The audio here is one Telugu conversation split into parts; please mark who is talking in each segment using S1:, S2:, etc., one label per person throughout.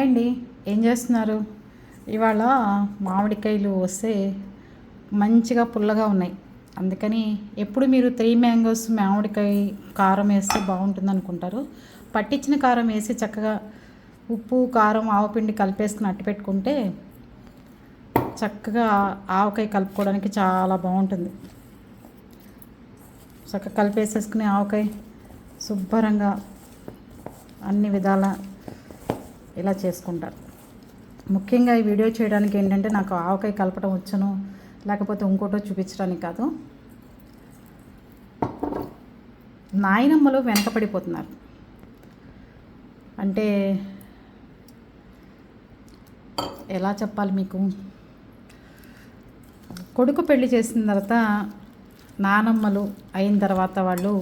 S1: హాయ్ అండి ఏం చేస్తున్నారు? ఇవాళ మామిడికాయలు వస్తే మంచిగా పుల్లగా ఉన్నాయి. అందుకని ఎప్పుడు మీరు త్రీ మ్యాంగోస్ మామిడికాయ కారం వేస్తే బాగుంటుంది అనుకుంటారు. పట్టించిన కారం వేసి చక్కగా ఉప్పు కారం ఆవపిండి కలిపేసుకుని అట్టు పెట్టుకుంటే చక్కగా ఆవకాయ కలుపుకోవడానికి చాలా బాగుంటుంది. చక్కగా కలిపేసేసుకుని ఆవకాయ శుభ్రంగా అన్ని విధాల ఇలా చేసుకుంటారు. ముఖ్యంగా ఈ వీడియో చేయడానికి ఏంటంటే నాకు ఆవకాయ కలపడం వచ్చును లేకపోతే ఇంకోటో చూపించడానికి కాదు. నాయనమ్మలు వెనకపడిపోతున్నారు. అంటే ఎలా చెప్పాలి మీకు? కొడుకు పెళ్ళి చేసిన తర్వాత నానమ్మలు అయిన తర్వాత వాళ్ళు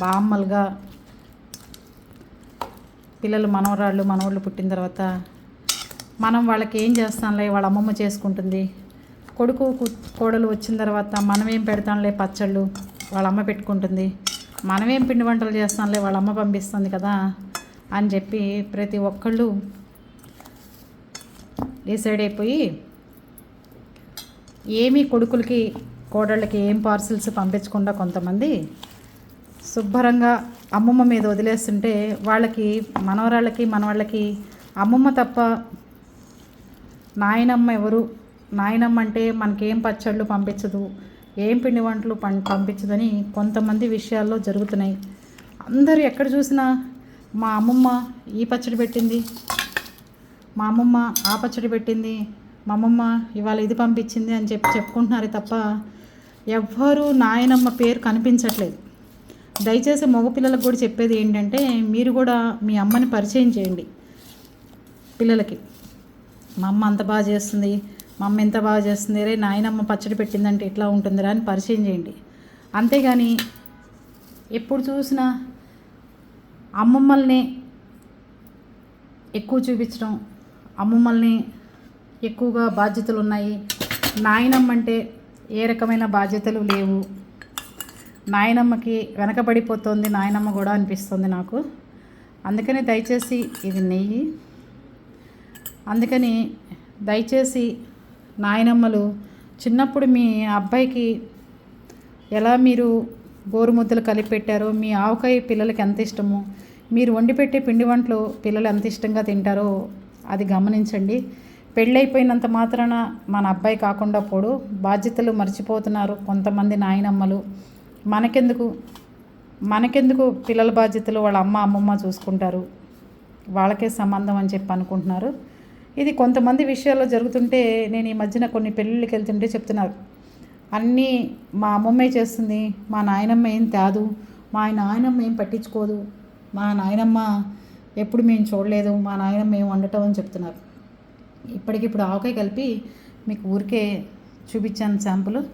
S1: బామ్మలుగా పిల్లలు మనవరాళ్ళు మనవాళ్ళు పుట్టిన తర్వాత మనం వాళ్ళకి ఏం చేస్తాంలే వాళ్ళ అమ్మమ్మ చేసుకుంటుంది. కొడుకు కోడలు వచ్చిన తర్వాత మనమేం పెడతాంలే పచ్చళ్ళు వాళ్ళ అమ్మ పెట్టుకుంటుంది. మనమేం పిండి వంటలు చేస్తాంలే వాళ్ళ అమ్మ పంపిస్తుంది కదా అని చెప్పి ప్రతి ఒక్కళ్ళు డిసైడ్ అయిపోయి ఏమీ కొడుకులకి కోడళ్ళకి ఏం పార్సిల్స్ పంపించకుండా కొంతమంది శుభ్రంగా అమ్మమ్మ మీద వదిలేస్తుంటే వాళ్ళకి మనవరాళ్ళకి మనవాళ్ళకి అమ్మమ్మ తప్ప నాయనమ్మ ఎవరు? నాయనమ్మ అంటే మనకేం పచ్చళ్ళు పంపించదు ఏం పిండి వంటలు పం పంపించదని కొంతమంది విషయాల్లో జరుగుతున్నాయి. అందరూ ఎక్కడ చూసినా మా అమ్మమ్మ ఈ పచ్చడి పెట్టింది మా అమ్మమ్మ ఆ పచ్చడి పెట్టింది మా అమ్మమ్మ ఇవాళ ఇది పంపించింది అని చెప్పి చెప్పుకుంటున్నారు తప్ప ఎవ్వరూ నాయనమ్మ పేరు కనిపించట్లేదు. దయచేసి మగపిల్లలకు కూడా చెప్పేది ఏంటంటే మీరు కూడా మీ అమ్మని పరిచయం చేయండి పిల్లలకి. మా అమ్మ అంత బాగా చేస్తుంది మా అమ్మ ఎంత బాగా చేస్తుంది రే నాయనమ్మ పచ్చడి పెట్టిందంటే ఇట్లా ఉంటుందిరా అని పరిచయం చేయండి. అంతేగాని ఎప్పుడు చూసినా అమ్మమ్మల్ని ఎక్కువ చూపించడం అమ్మమ్మల్ని ఎక్కువగా బాధ్యతలు ఉన్నాయి. నాయనమ్మ అంటే ఏ రకమైన బాధ్యతలు లేవు. నాయనమ్మకి వెనకబడిపోతుంది నాయనమ్మ కూడా అనిపిస్తుంది నాకు. అందుకని దయచేసి ఇది నెయ్యి. అందుకని దయచేసి నాయనమ్మలు చిన్నప్పుడు మీ అబ్బాయికి ఎలా మీరు గోరుముద్దలు కలిపి పెట్టారో మీ ఆవకాయ పిల్లలకి ఎంత ఇష్టమో మీరు వండి పెట్టే పిండి వంటలు పిల్లలు ఎంత ఇష్టంగా తింటారో అది గమనించండి. పెళ్ళైపోయినంత మాత్రాన మన అబ్బాయి కాకుండా పోడు. బాధ్యతలు మర్చిపోతున్నారు కొంతమంది నాయనమ్మలు. మనకెందుకు? మనకెందుకు పిల్లల బాధ్యతలు వాళ్ళ అమ్మ అమ్మమ్మ చూసుకుంటారు? వాళ్ళకే సంబంధం అని చెప్పి అనుకుంటున్నారు. ఇది కొంతమంది విషయాల్లో జరుగుతుంటే నేను ఈ మధ్యన కొన్ని పెళ్ళిళ్ళకి వెళ్తుంటే చెప్తున్నారు. అన్నీ మా అమ్మమ్మే చేస్తుంది మా నాయనమ్మ ఏం తేదు మా నాయనమ్మ ఏం పట్టించుకోదు మా నాయనమ్మ ఎప్పుడు మేము చూడలేదు మా నాయనమ్మ ఏం వండటం అని చెప్తున్నారు. ఇప్పటికిప్పుడు ఆవకాయ కలిపి మీకు ఊరికే చూపించాను శాంపుల్.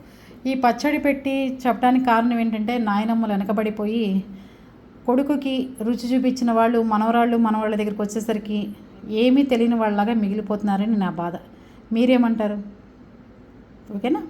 S1: ఈ పచ్చడి పెట్టి చెప్పడానికి కారణం ఏంటంటే నాయనమ్మలు వెనకబడిపోయి కొడుకుకి రుచి చూపించిన వాళ్ళు మనవరాళ్ళు మనవాళ్ళ దగ్గరికి వచ్చేసరికి ఏమీ తెలియని వాళ్ళలాగా మిగిలిపోతున్నారని నా బాధ. మీరేమంటారు? ఓకేనా?